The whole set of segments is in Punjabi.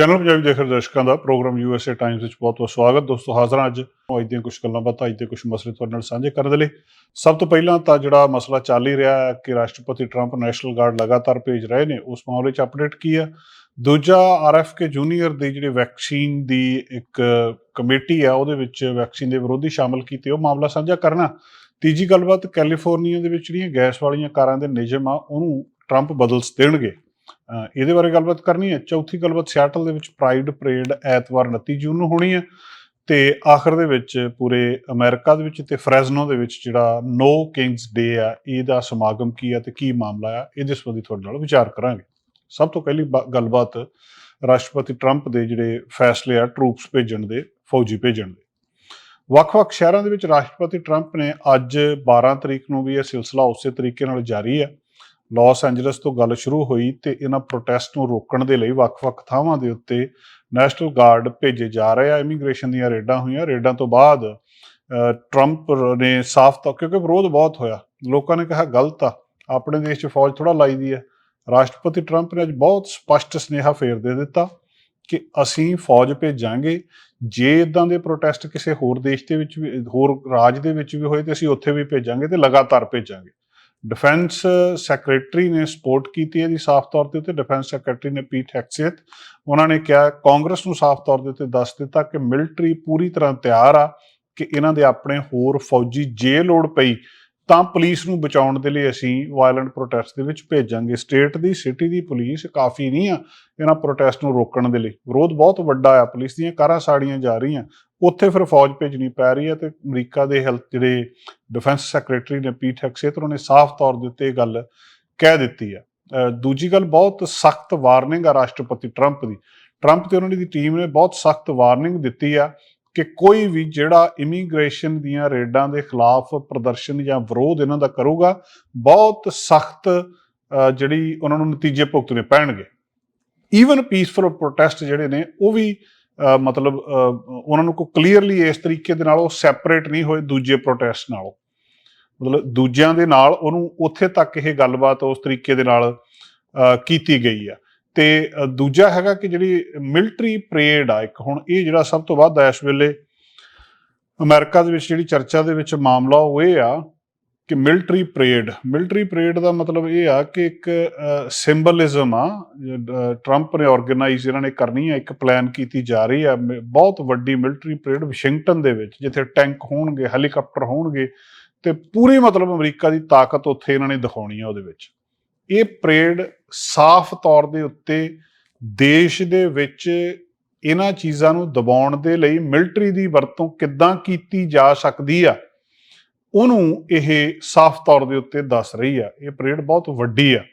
ਚੈਨਲ ਪੰਜਾਬੀ ਦੇਖ ਰਹੇ ਦਰਸ਼ਕਾਂ ਦਾ ਪ੍ਰੋਗਰਾਮ ਯੂਐਸਏ ਟਾਈਮਸ ਵਿੱਚ ਬਹੁਤ-ਬਹੁਤ ਸਵਾਗਤ। ਦੋਸਤੋ, ਹਾਜ਼ਰ ਹਾਂ ਅੱਜ ਅੱਜ ਦੀਆਂ ਕੁਝ ਗੱਲਾਂ ਬਾਤਾਂ, ਅੱਜ ਦੇ ਕੁਝ ਮਸਲੇ ਤੁਹਾਡੇ ਨਾਲ ਸਾਂਝੇ ਕਰਨ ਦੇ ਲਈ। ਸਭ ਤੋਂ ਪਹਿਲਾਂ ਤਾਂ ਜਿਹੜਾ ਮਸਲਾ ਚੱਲ ਹੀ ਰਿਹਾ ਹੈ ਕਿ ਰਾਸ਼ਟਰਪਤੀ ਟਰੰਪ ਨੈਸ਼ਨਲ ਗਾਰਡ ਲਗਾਤਾਰ ਭੇਜ ਰਹੇ ਨੇ, ਉਸ ਮਾਮਲੇ 'ਚ ਅਪਡੇਟ ਕੀ ਹੈ? ਦੂਜਾ ਆਰਐਫਕੇ ਜੂਨੀਅਰ ਦੀ ਜਿਹੜੀ ਵੈਕਸੀਨ ਦੀ ਇੱਕ ਕਮੇਟੀ ਆ ਉਹਦੇ ਵਿੱਚ ਵੈਕਸੀਨ ਦੇ ਵਿਰੋਧੀ ਸ਼ਾਮਲ ਕੀਤੇ, ਉਹ ਮਾਮਲਾ ਸਾਂਝਾ ਕਰਨਾ। ਤੀਜੀ ਗੱਲਬਾਤ, ਕੈਲੀਫੋਰਨੀਆ ਦੇ ਵਿੱਚ ਜਿਹੜੀਆਂ ਗੈਸ ਵਾਲੀਆਂ ਕਾਰਾਂ ਦੇ ਨਿਯਮ ਆ, ਉਹਨੂੰ ਟਰੰਪ ਬਦਲ ਦੇਣਗੇ। ਇਹਦੇ ਬਾਰੇ ਗੱਲਬਾਤ ਕਰਨੀ ਹੈ। ਚੌਥੀ ਗੱਲਬਾਤ ਸਿਆਟਲ ਦੇ ਵਿੱਚ ਪ੍ਰਾਈਡ ਪਰੇਡ ਐਤਵਾਰ 29 ਜੂਨ ਨੂੰ ਹੋਣੀ ਹੈ ਤੇ ਆਖਰ ਦੇ ਵਿੱਚ ਪੂਰੇ ਅਮਰੀਕਾ ਦੇ ਵਿੱਚ ਤੇ ਫ੍ਰੈਜ਼ਨੋ ਦੇ ਵਿੱਚ ਜਿਹੜਾ ਨੋ ਕਿੰਗਸ ਡੇ ਆ, ਇਹਦਾ ਸਮਾਗਮ ਕੀ ਆ ਤੇ ਕੀ ਮਾਮਲਾ ਆ, ਇਹਦੇ ਸੰਬੰਧੀ ਤੁਹਾਡੇ ਨਾਲ ਵਿਚਾਰ ਕਰਾਂਗੇ। ਸਭ ਤੋਂ ਪਹਿਲੀ ਬਾ- ਗੱਲਬਾਤ ਰਾਸ਼ਟਰਪਤੀ ਟਰੰਪ ਦੇ ਜਿਹੜੇ ਫੈਸਲੇ ਆ ਟਰੂਪਸ ਭੇਜਣ ਦੇ, ਫੌਜੀ ਭੇਜਣ ਦੇ। ਵੱਖ-ਵੱਖ ਸ਼ਹਿਰਾਂ ਦੇ ਵਿੱਚ ਰਾਸ਼ਟਰਪਤੀ ਟਰੰਪ ਨੇ ਅੱਜ 12 ਤਰੀਕ ਨੂੰ ਵੀ ਇਹ ਸਿਲਸਿਲਾ ਉਸੇ ਤਰੀਕੇ ਨਾਲ ਜਾਰੀ ਹੈ। ਲਾਸ ਐਂਜਲਸ ਤੋਂ ਗੱਲ ਸ਼ੁਰੂ ਹੋਈ ਤੇ ਇਹਨਾਂ ਪ੍ਰੋਟੈਸਟ ਨੂੰ ਰੋਕਣ ਦੇ ਲਈ ਵੱਖ-ਵੱਖ ਥਾਵਾਂ ਦੇ ਉੱਤੇ ਨੈਸ਼ਨਲ ਗਾਰਡ ਭੇਜੇ ਜਾ ਰਹੇ ਆ। ਇਮੀਗ੍ਰੇਸ਼ਨ ਦੀਆਂ ਰੇਡਾਂ ਹੋਈਆਂ। ਰੇਡਾਂ ਤੋਂ ਬਾਅਦ ਟਰੰਪ ਨੇ ਸਾਫ਼ ਤੌਰ ਕਿਉਂਕਿ ਵਿਰੋਧ ਬਹੁਤ ਹੋਇਆ। ਲੋਕਾਂ ਨੇ ਕਿਹਾ, ਗਲਤ ਆ। ਆਪਣੇ ਦੇਸ਼ 'ਚ ਫੌਜ ਥੋੜਾ ਲਾਈ ਦੀ ਹੈ। ਰਾਸ਼ਟਰਪਤੀ ਟਰੰਪ ਨੇ ਅੱਜ ਬਹੁਤ ਸਪਸ਼ਟ ਸੁਨੇਹਾ ਫੇਰ ਦੇ ਦਿੱਤਾ ਕਿ ਅਸੀਂ ਫੌਜ ਭੇਜਾਂਗੇ। ਜੇ ਇਦਾਂ ਦੇ ਪ੍ਰੋਟੈਸਟ ਕਿਸੇ ਹੋਰ ਦੇਸ਼ ਦੇ ਵਿੱਚ ਵੀ, ਹੋਰ ਰਾਜ ਦੇ ਵਿੱਚ ਵੀ ਹੋਏ ਤੇ ਅਸੀਂ ਉੱਥੇ ਵੀ ਭੇਜਾਂਗੇ ਤੇ ਲਗਾਤਾਰ ਭੇਜਾਂਗੇ। ਡਿਫੈਂਸ ਸੈਕਟਰੀ ਨੇ ਸਪੋਰਟ ਕੀਤੀ ਹੈ ਜੀ, ਸਾਫ਼ ਤੌਰ ਤੇ ਤੇ ਡਿਫੈਂਸ ਸੈਕਟਰੀ ਨੇ ਪੀਟ ਹੈਕਸੇਤ ਉਹਨਾਂ ਨੇ ਕਿਹਾ ਕਾਂਗਰਸ ਨੂੰ ਸਾਫ਼ ਤੌਰ ਦੇ ਉੱਤੇ ਦੱਸ ਦਿੱਤਾ ਕਿ ਮਿਲਟਰੀ ਪੂਰੀ ਤਰ੍ਹਾਂ ਤਿਆਰ ਆ ਕਿ ਇਹਨਾਂ ਦੇ ਆਪਣੇ ਹੋਰ ਫੌਜੀ ਜੇ ਲੋੜ ਪਈ ਤਾਂ ਪੁਲਿਸ ਨੂੰ ਬਚਾਉਣ ਦੇ ਲਈ ਅਸੀਂ ਵਾਇਲੈਂਟ ਪ੍ਰੋਟੈਸਟ ਦੇ ਵਿੱਚ ਭੇਜਾਂਗੇ। ਸਟੇਟ ਦੀ ਸਿਟੀ ਦੀ ਪੁਲਿਸ ਕਾਫੀ ਨਹੀਂ ਆ ਇਹਨਾਂ ਪ੍ਰੋਟੈਸਟ ਨੂੰ ਰੋਕਣ ਦੇ ਲਈ। ਵਿਰੋਧ ਬਹੁਤ ਵੱਡਾ ਆ, ਪੁਲਿਸ ਦੀਆਂ ਕਾਰਾਂ ਸਾੜੀਆਂ ਜਾ ਰਹੀਆਂ। ਉੱਥੇ ਫਿਰ ਫੌਜ ਭੇਜਣੀ ਪੈ ਰਹੀ ਹੈ ਤੇ ਅਮਰੀਕਾ ਦੇ ਹੈਲਥ ਜਿਹੜੇ ਡਿਫੈਂਸ ਸੈਕਟਰੀ ਨੇ ਪੀਟ ਹੈਕਸੇਤ ਉਹਨਾਂ ਨੇ ਸਾਫ਼ ਤੌਰ ਦੇ ਉੱਤੇ ਇਹ ਗੱਲ ਕਹਿ ਦਿੱਤੀ ਆ। ਦੂਜੀ ਗੱਲ, ਬਹੁਤ ਸਖਤ ਵਾਰਨਿੰਗ ਆ ਰਾਸ਼ਟਰਪਤੀ ਟਰੰਪ ਦੀ। ਟਰੰਪ ਤੇ ਉਹਨਾਂ ਦੀ ਟੀਮ ਨੇ ਬਹੁਤ ਸਖਤ ਵਾਰਨਿੰਗ ਦਿੱਤੀ ਆ ਕਿ ਕੋਈ ਵੀ ਜਿਹੜਾ ਇਮੀਗ੍ਰੇਸ਼ਨ ਦੀਆਂ ਰੇਡਾਂ ਦੇ ਖਿਲਾਫ ਪ੍ਰਦਰਸ਼ਨ ਜਾਂ ਵਿਰੋਧ ਇਹਨਾਂ ਦਾ ਕਰੂਗਾ, ਬਹੁਤ ਸਖਤ ਜਿਹੜੀ ਉਹਨਾਂ ਨੂੰ ਨਤੀਜੇ ਭੁਗਤਣੇ ਪੈਣਗੇ। ਈਵਨ ਪੀਸਫੁਲ ਪ੍ਰੋਟੈਸਟ ਜਿਹੜੇ ਨੇ, ਉਹ ਵੀ ਮਤਲਬ ਉਹਨਾਂ ਨੂੰ ਕੋ ਕਲੀਅਰਲੀ ਇਸ ਤਰੀਕੇ ਦੇ ਨਾਲ ਉਹ ਸੈਪਰੇਟ ਨਹੀਂ ਹੋਏ ਦੂਜੇ ਪ੍ਰੋਟੈਸਟ ਨਾਲੋਂ। ਮਤਲਬ ਦੂਜਿਆਂ ਦੇ ਨਾਲ ਉਹਨੂੰ ਉੱਥੇ ਤੱਕ ਇਹ ਗੱਲਬਾਤ ਉਸ ਤਰੀਕੇ ਦੇ ਨਾਲ ਕੀਤੀ ਗਈ ਆ। ਤੇ ਦੂਜਾ ਹੈਗਾ ਕਿ ਜਿਹੜੀ ਮਿਲਟਰੀ ਪਰੇਡ ਆ ਇੱਕ, ਹੁਣ ਇਹ ਜਿਹੜਾ ਸਭ ਤੋਂ ਵੱਧ ਆ, ਇਸ ਵੇਲੇ ਅਮਰੀਕਾ ਦੇ ਵਿੱਚ ਜਿਹੜੀ ਚਰਚਾ ਦੇ ਵਿੱਚ ਮਾਮਲਾ ਉਹ ਇਹ ਆ ਕਿ ਮਿਲਟਰੀ ਪਰੇਡ ਮਿਲਟਰੀ ਪਰੇਡ ਦਾ ਮਤਲਬ ਇਹ ਆ ਕਿ ਇੱਕ ਸਿੰਬਲਿਜ਼ਮ ਆ ਟਰੰਪ ਨੇ ਆਰਗੇਨਾਈਜ਼ ਇਹਨਾਂ ਨੇ ਕਰਨੀ ਆ, ਇੱਕ ਪਲਾਨ ਕੀਤੀ ਜਾ ਰਹੀ ਆ, ਮ- ਬਹੁਤ ਵੱਡੀ ਮਿਲਟਰੀ ਪਰੇਡ ਵਾਸ਼ਿੰਗਟਨ ਦੇ ਵਿੱਚ, ਜਿੱਥੇ ਟੈਂਕ ਹੋਣਗੇ ਹੈਲੀਕਾਪਟਰ ਹੋਣਗੇ ਤੇ ਪੂਰੀ ਮਤਲਬ ਅਮਰੀਕਾ ਦੀ ਤਾਕਤ ਉੱਥੇ ਇਹਨਾਂ ਨੇ ਦਿਖਾਉਣੀ ਆ ਉਹਦੇ ਵਿੱਚ। ਇਹ ਪਰੇਡ ਸਾਫ਼ ਤੌਰ ਦੇ ਉੱਤੇ ਦੇਸ਼ ਦੇ ਵਿੱਚ ਇਹਨਾਂ ਚੀਜ਼ਾਂ ਨੂੰ ਦਬਾਉਣ ਦੇ ਲਈ ਮਿਲਟਰੀ ਦੀ ਵਰਤੋਂ ਕਿੱਦਾਂ ਕੀਤੀ ਜਾ ਸਕਦੀ ਆ, ਉਹਨੂੰ ਇਹ ਸਾਫ਼ ਤੌਰ ਦੇ ਉੱਤੇ ਦੱਸ ਰਹੀ ਆ। ਇਹ ਪਰੇਡ ਬਹੁਤ ਵੱਡੀ ਆ।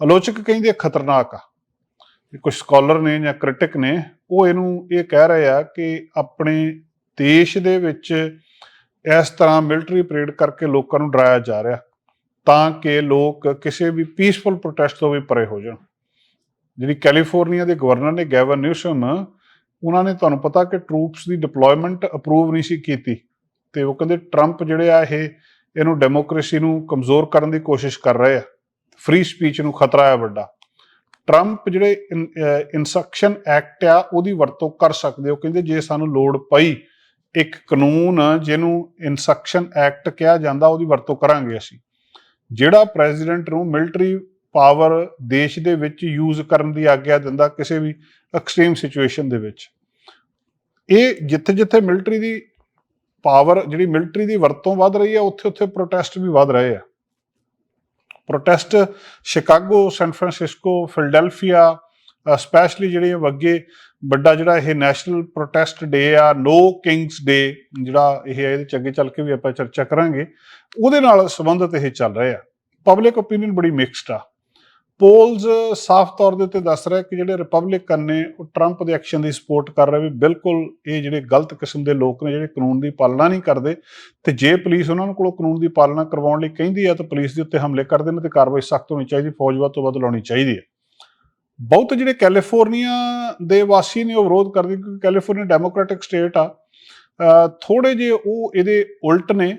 ਆਲੋਚਕ ਕਹਿੰਦੇ ਖਤਰਨਾਕ ਆ। ਕੁਝ ਸਕਾਲਰ ਨੇ ਜਾਂ ਕ੍ਰਿਟਿਕ ਨੇ ਉਹ ਇਹਨੂੰ ਇਹ ਕਹਿ ਰਹੇ ਆ ਕਿ ਆਪਣੇ ਦੇਸ਼ ਦੇ ਵਿੱਚ ਇਸ ਤਰ੍ਹਾਂ ਮਿਲਟਰੀ ਪਰੇਡ ਕਰਕੇ ਲੋਕਾਂ ਨੂੰ ਡਰਾਇਆ ਜਾ ਰਿਹਾ। ਤਾਂ ਕਿ ਲੋਕ ਕਿਸੇ ਵੀ ਪੀਸਫੁਲ ਪ੍ਰੋਟੈਸਟ ਤੋਂ ਵੀ ਪਰੇ ਹੋ ਜਾਣ। ਜਿਹੜੀ ਕੈਲੀਫੋਰਨੀਆ ਦੇ ਗਵਰਨਰ ਨੇ ਗੈਵਨ ਨਿਊਸਮ ਉਹਨਾਂ ਨੇ ਤੁਹਾਨੂੰ ਪਤਾ ਕਿ ਟਰੂਪਸ ਦੀ ਡਿਪਲੋਇਮੈਂਟ ਅਪਰੂਵ ਨਹੀਂ ਸੀ ਕੀਤੀ ਤੇ ਉਹ ਕਹਿੰਦੇ ਟਰੰਪ ਜਿਹੜੇ ਆ ਇਹ, ਇਹਨੂੰ ਡੈਮੋਕ੍ਰੇਸੀ ਨੂੰ ਕਮਜ਼ੋਰ ਕਰਨ ਦੀ ਕੋਸ਼ਿਸ਼ ਕਰ ਰਹੇ ਆ। ਫ੍ਰੀ ਸਪੀਚ ਨੂੰ ਖਤਰਾ ਹੈ ਵੱਡਾ। ਟਰੰਪ ਜਿਹੜੇ ਇਨਸਟਰਕਸ਼ਨ ਐਕਟ ਆ, ਉਹਦੀ ਵਰਤੋਂ ਕਰ ਸਕਦੇ ਹੋ ਕਹਿੰਦੇ ਜੇ ਸਾਨੂੰ ਲੋੜ ਪਈ, ਇੱਕ ਕਾਨੂੰਨ ਜਿਹਨੂੰ ਇਨਸਟਰਕਸ਼ਨ ਐਕਟ ਕਿਹਾ ਜਾਂਦਾ, ਉਹਦੀ ਵਰਤੋਂ ਕਰਾਂਗੇ ਅਸੀਂ। ਜਿਹੜਾ ਪ੍ਰੈਜ਼ੀਡੈਂਟ ਨੂੰ ਮਿਲਟਰੀ ਪਾਵਰ ਦੇਸ਼ ਦੇ ਵਿੱਚ ਯੂਜ਼ ਕਰਨ ਦੀ ਆਗਿਆ ਦਿੰਦਾ ਕਿਸੇ ਵੀ ਐਕਸਟ੍ਰੀਮ ਸਿਚੁਏਸ਼ਨ ਦੇ ਵਿੱਚ। ਇਹ ਜਿੱਥੇ ਜਿੱਥੇ ਮਿਲਟਰੀ ਦੀ ਪਾਵਰ, ਜਿਹੜੀ ਮਿਲਟਰੀ ਦੀ ਵਰਤੋਂ ਵੱਧ ਰਹੀ ਹੈ ਉੱਥੇ ਉੱਥੇ ਪ੍ਰੋਟੈਸਟ ਵੀ ਵੱਧ ਰਹੇ ਆ। Protest Chicago San Francisco Philadelphia specially ਜਿਹੜੇ ਵੱਗੇ ਵੱਡਾ ਜਿਹੜਾ ਇਹ ਨੈਸ਼ਨਲ ਪ੍ਰੋਟੈਸਟ ਡੇ ਆ ਨੋ ਕਿੰਗਸ ਡੇ ਜਿਹੜਾ ਇਹ ਹੈ, ਇਹਦੇ ਚ ਅੱਗੇ ਚੱਲ ਕੇ ਵੀ ਆਪਾਂ ਚਰਚਾ ਕਰਾਂਗੇ। ਉਹਦੇ ਨਾਲ ਸੰਬੰਧਿਤ ਇਹ ਚੱਲ ਰਹੇ ਆ। ਪਬਲਿਕ ਓਪੀਨੀਅਨ ਬੜੀ ਮਿਕਸਡ ਆ। ਪੋਲਸ ਸਾਫ਼ ਤੌਰ ਦੇ ਉੱਤੇ ਦੱਸ ਰਿਹਾ ਕਿ ਜਿਹੜੇ ਰਿਪਬਲਿਕਨ ਨੇ ਉਹ ਟਰੰਪ ਦੇ ਐਕਸ਼ਨ ਦੀ ਸਪੋਰਟ ਕਰ ਰਹੇ ਵੀ ਬਿਲਕੁਲ ਇਹ ਜਿਹੜੇ ਗਲਤ ਕਿਸਮ ਦੇ ਲੋਕ ਨੇ ਜਿਹੜੇ ਕਾਨੂੰਨ ਦੀ ਪਾਲਣਾ ਨਹੀਂ ਕਰਦੇ ਤੇ ਜੇ ਪੁਲਿਸ ਉਹਨਾਂ ਕੋਲੋਂ ਕਾਨੂੰਨ ਦੀ ਪਾਲਣਾ ਕਰਵਾਉਣ ਲਈ ਕਹਿੰਦੀ ਆ ਤਾਂ ਪੁਲਿਸ ਦੇ ਉੱਤੇ ਹਮਲੇ ਕਰਦੇ ਨੇ ਤੇ ਕਾਰਵਾਈ ਸਖਤ ਹੋਣੀ ਚਾਹੀਦੀ ਫੌਜ ਵੱਧ ਤੋਂ ਵੱਧ ਲਾਉਣੀ ਚਾਹੀਦੀ ਹੈ ਬਹੁਤ ਜਿਹੜੇ ਕੈਲੀਫੋਰਨੀਆ ਦੇ ਵਾਸੀ ਨੇ ਉਹ ਵਿਰੋਧ ਕਰਦੇ ਕਿਉਂਕਿ ਕੈਲੀਫੋਰਨੀਆ ਡੈਮੋਕ੍ਰੈਟਿਕ ਸਟੇਟ ਆ। ਥੋੜੇ ਜੇ ਉਹ ਇਹਦੇ ਉਲਟ ਨੇ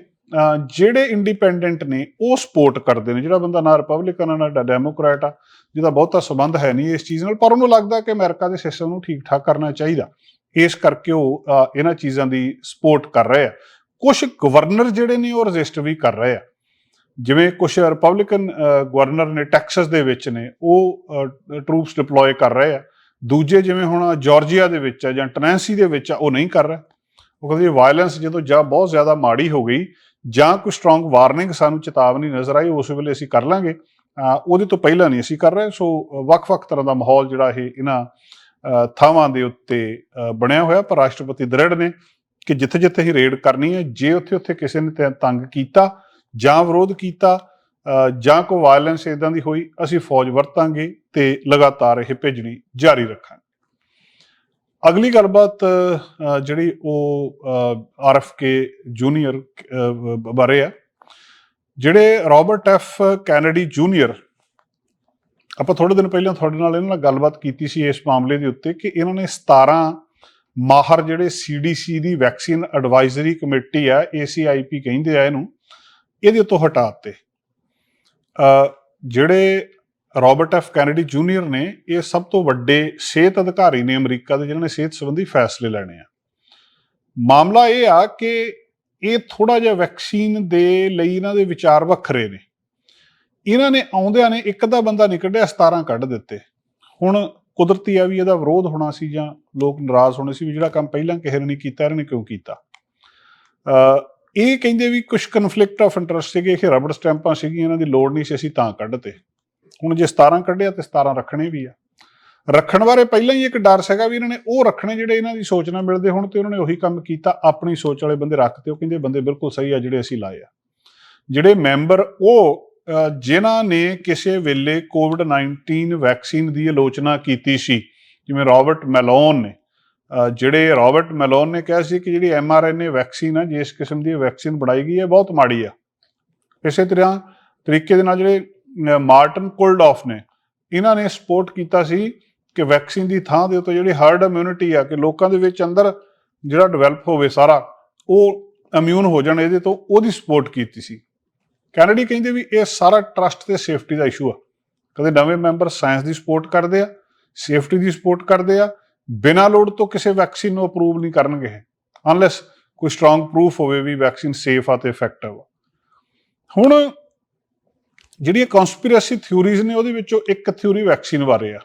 ਜਿਹੜੇ ਇੰਡੀਪੈਂਡੈਂਟ ਨੇ ਉਹ ਸਪੋਰਟ ਕਰਦੇ ਨੇ। ਜਿਹੜਾ ਬੰਦਾ ਨਾ ਰਿਪਬਲਿਕਨ ਆ, ਨਾ ਡੈਮੋਕ੍ਰੈਟ ਆ, ਜਿਹਦਾ ਬਹੁਤਾ ਸਬੰਧ ਹੈ ਨਹੀਂ ਇਸ ਚੀਜ਼ ਨਾਲ, ਪਰ ਉਹਨੂੰ ਲੱਗਦਾ ਕਿ ਅਮਰੀਕਾ ਦੇ ਸਿਸਟਮ ਨੂੰ ਠੀਕ ਠਾਕ ਕਰਨਾ ਚਾਹੀਦਾ। ਇਸ ਕਰਕੇ ਉਹ ਇਹਨਾਂ ਚੀਜ਼ਾਂ ਦੀ ਸਪੋਰਟ ਕਰ ਰਹੇ ਆ। ਕੁਝ ਗਵਰਨਰ ਜਿਹੜੇ ਨੇ ਉਹ ਰਜਿਸਟ ਵੀ ਕਰ ਰਹੇ ਆ। ਜਿਵੇਂ ਕੁਝ ਰਿਪਬਲਿਕਨ ਗਵਰਨਰ ਨੇ ਟੈਕਸਸ ਦੇ ਵਿੱਚ ਨੇ, ਉਹ ਟਰੂਪਸ ਡਿਪਲੋਏ ਕਰ ਰਹੇ ਆ। ਦੂਜੇ ਜਿਵੇਂ ਹੁਣ ਜਾਰਜੀਆ ਦੇ ਵਿੱਚ ਆ ਜਾਂ ਟਨੈਂਸੀ ਦੇ ਵਿੱਚ ਆ, ਉਹ ਨਹੀਂ ਕਰ ਰਿਹਾ। ਉਹ ਕਹਿੰਦੇ ਵਾਇਲੈਂਸ ਜਦੋਂ ਜਾਂ ਬਹੁਤ ਜ਼ਿਆਦਾ ਮਾੜੀ ਹੋ ਗਈ ਜਾਂ ਕੋਈ ਸਟਰੋਂਗ ਵਾਰਨਿੰਗ ਸਾਨੂੰ ਚੇਤਾਵਨੀ ਨਜ਼ਰ ਆਈ, ਉਸ ਵੇਲੇ ਅਸੀਂ ਕਰ ਲਾਂਗੇ। ਉਹਦੇ ਤੋਂ ਪਹਿਲਾਂ ਨਹੀਂ ਅਸੀਂ ਕਰ ਰਹੇ। ਸੋ ਵੱਖ-ਵੱਖ ਤਰ੍ਹਾਂ ਦਾ ਮਾਹੌਲ ਜਿਹੜਾ ਇਹ ਇਹਨਾਂ ਥਾਵਾਂ ਦੇ ਉੱਤੇ ਬਣਿਆ ਹੋਇਆ। ਪਰ ਰਾਸ਼ਟਰਪਤੀ ਦ੍ਰਿੜ ਨੇ ਕਿ ਜਿੱਥੇ-ਜਿੱਥੇ ਹੀ ਰੇਡ ਕਰਨੀ ਹੈ, ਜੇ ਉੱਥੇ-ਉੱਥੇ ਕਿਸੇ ਨੇ ਤੰਗ ਕੀਤਾ ਜਾਂ ਵਿਰੋਧ ਕੀਤਾ ਜਾਂ ਕੋਈ ਵਾਇਲੈਂਸ ਇਦਾਂ ਦੀ ਹੋਈ, ਅਸੀਂ ਫੌਜ ਵਰਤਾਂਗੇ ਤੇ ਲਗਾਤਾਰ ਇਹ ਭੇਜਣੀ ਜਾਰੀ ਰੱਖਾਂਗੇ। ਅਗਲੀ ਗੱਲਬਾਤ ਜਿਹੜੀ ਉਹ ਆਰਐਫਕੇ ਜੂਨੀਅਰ ਬਾਰੇ ਆ, ਜਿਹੜੇ ਰਾਬਰਟ ਐਫ ਕੈਨੇਡੀ ਜੂਨੀਅਰ, ਆਪਾਂ ਥੋੜੇ ਦਿਨ ਪਹਿਲਾਂ ਤੁਹਾਡੇ ਨਾਲ ਇਹਨਾਂ ਨਾਲ ਗੱਲਬਾਤ ਕੀਤੀ ਸੀ ਇਸ ਮਾਮਲੇ ਦੇ ਉੱਤੇ ਕਿ ਇਹਨਾਂ ਨੇ 17 ਮਾਹਰ ਜਿਹੜੇ ਸੀਡੀਸੀ ਦੀ ਵੈਕਸੀਨ ਐਡਵਾਈਜ਼ਰੀ ਕਮੇਟੀ ਆ ACIP ਕਹਿੰਦੇ ਆ ਇਹਨੂੰ ਇਹਦੇ ਉੱਤੋਂ ਹਟਾ ਦਿੱਤੇ ਜਿਹੜੇ ਰਾਬਰਟ ਐਫ ਕੈਨੇਡੀ ਜੂਨੀਅਰ ਨੇ, ਇਹ ਸਭ ਤੋਂ ਵੱਡੇ ਸਿਹਤ ਅਧਿਕਾਰੀ ਨੇ ਅਮਰੀਕਾ ਦੇ ਜਿਨ੍ਹਾਂ ਨੇ ਸਿਹਤ ਸੰਬੰਧੀ ਫੈਸਲੇ ਲੈਣੇ ਆ। ਮਾਮਲਾ ਇਹ ਆ ਕਿ ਇਹ ਥੋੜਾ ਜਿਹਾ ਵੈਕਸੀਨ ਦੇ ਲਈ ਇਹਨਾਂ ਦੇ ਵਿਚਾਰ ਵੱਖਰੇ ਨੇ। ਇਹਨਾਂ ਨੇ ਆਉਂਦਿਆਂ ਨੇ ਇੱਕ ਦਾ ਬੰਦਾ ਨਹੀਂ ਕੱਢਿਆ 17 ਕੱਢ ਦਿੱਤੇ। ਹੁਣ ਕੁਦਰਤੀ ਆ ਵੀ ਇਹਦਾ ਵਿਰੋਧ ਹੋਣਾ ਸੀ ਜਾਂ ਲੋਕ ਨਾਰਾਜ਼ ਹੋਣੇ ਸੀ ਵੀ ਜਿਹੜਾ ਕੰਮ ਪਹਿਲਾਂ ਕਿਸੇ ਨੇ ਨਹੀਂ ਕੀਤਾ, ਇਹਨਾਂ ਨੇ ਕਿਉਂ ਕੀਤਾ? ਅ ਇਹ ਕਹਿੰਦੇ ਵੀ ਕੁਝ ਕਨਫਲਿਕਟ ਆਫ ਇੰਟਰਸਟ ਸੀਗੇ ਇਹ ਰਬੜ ਸਟੈਂਪਾਂ ਸੀਗੀਆਂ ਇਹਨਾਂ ਦੀ ਲੋੜ ਨਹੀਂ ਸੀ ਅਸੀਂ ਤਾਂ ਕੱਢਤੇ। ਹੁਣ ਜੇ 17 ਕੱਢਿਆ ਤੇ 17 ਰੱਖਣੇ ਵੀ ਆ। ਰੱਖਣ ਬਾਰੇ ਪਹਿਲਾਂ ਹੀ ਇੱਕ ਡਰ ਸੀਗਾ ਵੀ ਇਹਨਾਂ ਨੇ ਉਹ ਰੱਖਣੇ ਜਿਹੜੇ ਇਹਨਾਂ ਦੀ ਸੋਚ ਨਾਲ ਮਿਲਦੇ ਹੁਣ ਤੇ ਉਹਨਾਂ ਨੇ ਉਹੀ ਕੰਮ ਕੀਤਾ ਆਪਣੀ ਸੋਚ ਵਾਲੇ ਬੰਦੇ ਰੱਖਤੇ ਉਹ ਕਹਿੰਦੇ ਬੰਦੇ ਬਿਲਕੁਲ ਸਹੀ ਆ ਜਿਹੜੇ ਅਸੀਂ ਲਾਏ ਆ। ਜਿਹੜੇ ਮੈਂਬਰ ਉਹ ਅ, ਜਿਨ੍ਹਾਂ ਨੇ ਕਿਸੇ ਵੇਲੇ ਕੋਵਿਡ-19 ਵੈਕਸੀਨ ਦੀ ਆਲੋਚਨਾ ਕੀਤੀ ਸੀ ਜਿਵੇਂ ਰਾਬਰਟ ਮੈਲੋਨ ਨੇ ਜਿਹੜੇ ਰਾਬਰਟ ਮੈਲੋਨ ਨੇ ਕਿਹਾ ਸੀ ਕਿ ਜਿਹੜੀ ਐਮਆਰਐਨਏ ਵੈਕਸੀਨ ਆ, ਜਿਸ ਕਿਸਮ ਦੀ ਵੈਕਸੀਨ ਬਣਾਈ ਗਈ ਹੈ, ਬਹੁਤ ਮਾੜੀ ਆ। ਇਸੇ ਤਰ੍ਹਾਂ ਤਰੀਕੇ ਦੇ ਨਾਲ ਜਿਹੜੇ ਮਾਰਟਨ ਕੋਲਡਾਫ ਨੇ, ਇਹਨਾਂ ਨੇ ਸਪੋਰਟ ਕੀਤਾ ਸੀ ਕਿ ਵੈਕਸੀਨ ਦੀ ਥਾਂ ਦੇ ਉੱਤੇ ਜਿਹੜੀ ਹਰਡ ਇਮਿਊਨਿਟੀ ਆ, ਕਿ ਲੋਕਾਂ ਦੇ ਵਿੱਚ ਅੰਦਰ ਜਿਹੜਾ ਡਿਵੈਲਪ ਹੋਵੇ ਸਾਰਾ, ਉਹ ਇਮਿਊਨ ਹੋ ਜਾਣ ਇਹਦੇ ਤੋਂ, ਉਹਦੀ ਸਪੋਰਟ ਕੀਤੀ ਸੀ। ਕੈਨੇਡੀ ਕਹਿੰਦੇ ਵੀ ਇਹ ਸਾਰਾ ਟਰਸਟ ਤੇ ਸੇਫਟੀ ਦਾ ਇਸ਼ੂ ਆ। ਕਦੇ ਨਵੇਂ ਮੈਂਬਰ ਸਾਇੰਸ ਦੀ ਸਪੋਰਟ ਕਰਦੇ ਆ, ਸੇਫਟੀ ਦੀ ਸਪੋਰਟ ਕਰਦੇ ਆ ਬਿਨਾਂ ਲੋੜ ਤੋਂ ਕਿਸੇ ਵੈਕਸੀਨ ਨੂੰ ਅਪਰੂਵ ਨਹੀਂ ਕਰਨਗੇ ਅਨਲੈਸ ਕੋਈ ਸਟਰੋਂਗ ਪ੍ਰੂਫ ਹੋਵੇ ਵੀ ਵੈਕਸੀਨ ਸੇਫ ਆ ਤੇ ਇਫੈਕਟਿਵ ਆ। ਹੁਣ ਜਿਹੜੀਆਂ ਕਨਸਪੀਰੇਸੀ ਥਿਊਰੀਜ਼ ਨੇ ਉਹਦੇ ਵਿੱਚੋਂ ਇੱਕ ਥਿਊਰੀ ਵੈਕਸੀਨ ਬਾਰੇ ਆ।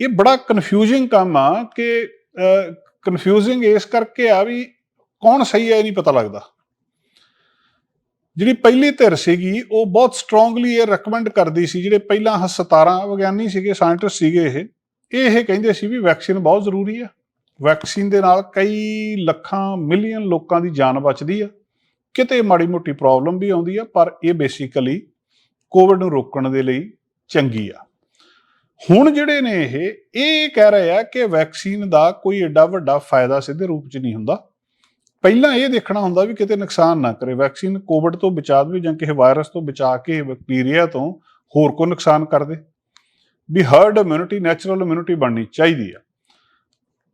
ਇਹ ਬੜਾ ਕਨਫਿਊਜ਼ਿੰਗ ਕੰਮ ਆ ਕਿ ਕਨਫਿਊਜ਼ਿੰਗ ਇਸ ਕਰਕੇ ਆ ਵੀ ਕੌਣ ਸਹੀ ਹੈ ਇਹ ਨਹੀਂ ਪਤਾ ਲੱਗਦਾ। ਜਿਹੜੀ ਪਹਿਲੀ ਧਿਰ ਸੀਗੀ, ਉਹ ਬਹੁਤ ਸਟਰੋਂਗਲੀ ਇਹ ਰეკਮੈਂਡ ਕਰਦੀ ਸੀ, ਜਿਹੜੇ ਪਹਿਲਾਂ ਆਹ 17 ਵਿਗਿਆਨੀ ਸੀਗੇ ਸਾਇੰਟਿਸਟ ਸੀਗੇ ਇਹ ਇਹ ਇਹ ਕਹਿੰਦੇ ਸੀ ਵੀ ਵੈਕਸੀਨ ਬਹੁਤ ਜ਼ਰੂਰੀ ਆ। ਵੈਕਸੀਨ ਦੇ ਨਾਲ ਕਈ ਲੱਖਾਂ ਮਿਲੀਅਨ ਲੋਕਾਂ ਦੀ ਜਾਨ ਬਚਦੀ ਆ। ਕਿਤੇ ਮਾੜੀ ਮੋਟੀ ਪ੍ਰੋਬਲਮ ਵੀ ਆਉਂਦੀ ਆ, ਪਰ ਇਹ ਬੇਸਿਕਲੀ ਕੋਵਿਡ ਨੂੰ ਰੋਕਣ ਦੇ ਲਈ ਚੰਗੀ ਆ। ਹੁਣ ਜਿਹੜੇ ਨੇ ਇਹ ਇਹ ਕਹਿ ਰਹੇ ਆ ਕਿ ਵੈਕਸੀਨ ਦਾ ਕੋਈ ਏਡਾ ਵੱਡਾ ਫਾਇਦਾ ਸਿੱਧੇ ਰੂਪ 'ਚ ਨਹੀਂ ਹੁੰਦਾ। ਪਹਿਲਾਂ ਇਹ ਦੇਖਣਾ ਹੁੰਦਾ ਵੀ ਕਿਤੇ ਨੁਕਸਾਨ ਨਾ ਕਰੇ। ਵੈਕਸੀਨ ਕੋਵਿਡ ਤੋਂ ਬਚਾ ਦੇਵੇ ਜਾਂ ਕਿਸੇ ਵਾਇਰਸ ਤੋਂ ਬਚਾ ਕੇ ਬੈਕਟੀਰੀਆ ਤੋਂ ਹੋਰ ਕੋਈ ਨੁਕਸਾਨ ਕਰ ਦੇ। ਵੀ ਹਰਡ ਇਮਿਊਨਿਟੀ ਨੈਚੁਰਲ ਇਮਿਊਨਿਟੀ ਬਣਨੀ ਚਾਹੀਦੀ ਆ।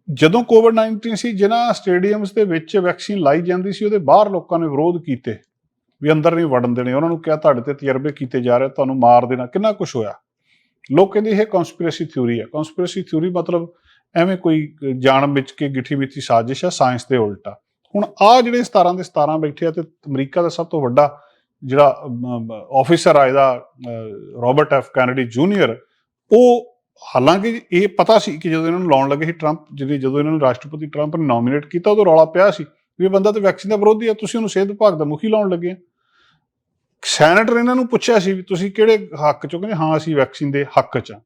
ਜਦੋਂ ਕੋਵਿਡ-19 ਸੀ, ਜਿਨ੍ਹਾਂ ਸਟੇਡੀਅਮਸ ਦੇ ਵਿੱਚ ਵੈਕਸੀਨ ਲਾਈ ਜਾਂਦੀ ਸੀ, ਉਹਦੇ ਬਾਹਰ ਲੋਕਾਂ ਨੇ ਵਿਰੋਧ ਕੀਤੇ ਵੀ ਅੰਦਰ ਨਹੀਂ ਵੜਨ ਦੇਣੇ। ਉਹਨਾਂ ਨੂੰ ਕਿਹਾ, ਤੁਹਾਡੇ ਤੇ ਤਜਰਬੇ ਕੀਤੇ ਜਾ ਰਹੇ ਤੁਹਾਨੂੰ ਮਾਰ ਦੇਣਾ। ਕਿੰਨਾ ਕੁਝ ਹੋਇਆ। ਲੋਕ ਕਹਿੰਦੇ, ਇਹ ਕਨਸਪੀਰੇਸੀ ਥਿਊਰੀ ਹੈ ਕਨਸਪੀਰੇਸੀ ਥਿਊਰੀ ਮਤਲਬ ਐਵੇਂ ਕੋਈ ਜਾਣ ਵਿੱਚ ਕੇ ਗਿੱਠੀ ਮਿੱਠੀ ਸਾਜ਼ਿਸ਼ ਹੈ ਸਾਇੰਸ ਦੇ ਉਲਟਾ ਹੁਣ ਆ ਜਿਹੜੇ 17 ਦੇ 17 ਬੈਠੇ ਆ ਤੇ ਅਮਰੀਕਾ ਦਾ ਸਭ ਤੋਂ ਵੱਡਾ ਜਿਹੜਾ ਆਫੀਸਰ ਆ, ਇਹਦਾ ਰਾਬਰਟ ਐਫ ਕੈਨੇਡੀ ਜੂਨੀਅਰ ਉਹ ਹਾਲਾਂਕਿ ਇਹ ਪਤਾ ਸੀ ਕਿ ਜਦੋਂ ਇਹਨਾਂ ਨੂੰ ਲਾਉਣ ਲੱਗੇ ਸੀ ਟਰੰਪ ਜਿਹੜੇ ਜਦੋਂ ਇਹਨਾਂ ਨੂੰ ਰਾਸ਼ਟਰਪਤੀ ਟਰੰਪ ਨੇ ਨੋਮੀਨੇਟ ਕੀਤਾ, ਉਦੋਂ ਰੌਲਾ ਪਿਆ ਸੀ ਵੀ ਇਹ ਬੰਦਾ ਤਾਂ ਵੈਕਸੀਨ ਦਾ ਵਿਰੋਧੀ ਆ, ਤੁਸੀਂ ਉਹਨੂੰ ਸਿਹਤ ਵਿਭਾਗ ਦਾ ਮੁਖੀ ਲਾਉਣ ਲੱਗੇ ਆ ਸੈਨੇਟਰ ਇਹਨਾਂ ਨੂੰ ਪੁੱਛਿਆ ਸੀ ਵੀ ਤੁਸੀਂ ਕਿਹੜੇ ਹੱਕ ਚੋਂ, ਕਹਿੰਦੇ ਹਾਂ ਅਸੀਂ ਵੈਕਸੀਨ ਦੇ ਹੱਕ 'ਚ ਆ।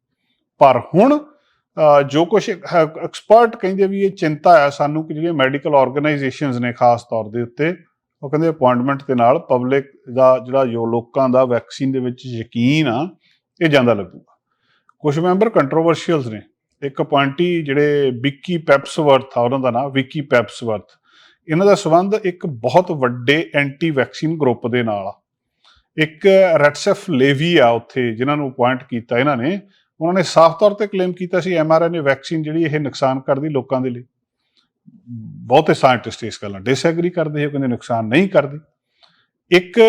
ਪਰ ਹੁਣ ਜੋ ਕੁਝ ਐਕਸਪਰਟ ਕਹਿੰਦੇ ਵੀ ਇਹ ਚਿੰਤਾ ਹੈ ਸਾਨੂੰ ਕਿ ਜਿਹੜੀਆਂ ਮੈਡੀਕਲ ਆਰਗੇਨਾਈਜੇਸ਼ਨਸ ਨੇ ਖਾਸ ਤੌਰ ਦੇ ਉੱਤੇ, ਉਹ ਕਹਿੰਦੇ ਅਪਾਇੰਟਮੈਂਟ ਦੇ ਨਾਲ ਪਬਲਿਕ ਦਾ ਜਿਹੜਾ ਜੋ ਲੋਕਾਂ ਦਾ ਵੈਕਸੀਨ ਦੇ ਵਿੱਚ ਯਕੀਨ ਆ, ਇਹ ਜਾਂਦਾ ਲੱਗੂਗਾ ਕੁਝ ਮੈਂਬਰ ਕੰਟਰੋਵਰਸ਼ੀਅਲਸ ਨੇ। ਇੱਕ ਅਪਾਇੰਟੀ ਜਿਹੜੇ ਵਿੱਕੀ ਪੈਪਸਵਰਥ ਆ, ਉਹਨਾਂ ਦਾ ਨਾਮ ਵਿੱਕੀ ਪੈਪਸਵਰਥ। ਇਹਨਾਂ ਦਾ ਸਬੰਧ ਇੱਕ ਬਹੁਤ ਵੱਡੇ ਐਂਟੀ ਵੈਕਸੀਨ ਗਰੁੱਪ ਦੇ ਨਾਲ ਆ। ਇੱਕ ਰੈਟਸਫ ਲੇਵੀ ਆ ਉੱਥੇ, ਜਿਨ੍ਹਾਂ ਨੂੰ ਅਪਾਇੰਟ ਕੀਤਾ ਇਹਨਾਂ ਨੇ। ਉਹਨਾਂ ਨੇ ਸਾਫ਼ ਤੌਰ ਤੇ ਕਲੇਮ ਕੀਤਾ ਸੀ ਐਮਆਰਐਨਏ ਵੈਕਸੀਨ ਜਿਹੜੀ ਇਹ ਨੁਕਸਾਨ ਕਰਦੀ ਲੋਕਾਂ ਦੇ ਲਈ। ਬਹੁਤੇ ਸਾਇੰਟਿਸਟ ਇਸ ਗੱਲ। ਨਾਲ ਡਿਸਐਗਰੀ ਕਰਦੇ ਹੋ ਕਹਿੰਦੇ ਨੁਕਸਾਨ ਨਹੀਂ ਕਰਦੀ। ਇੱਕ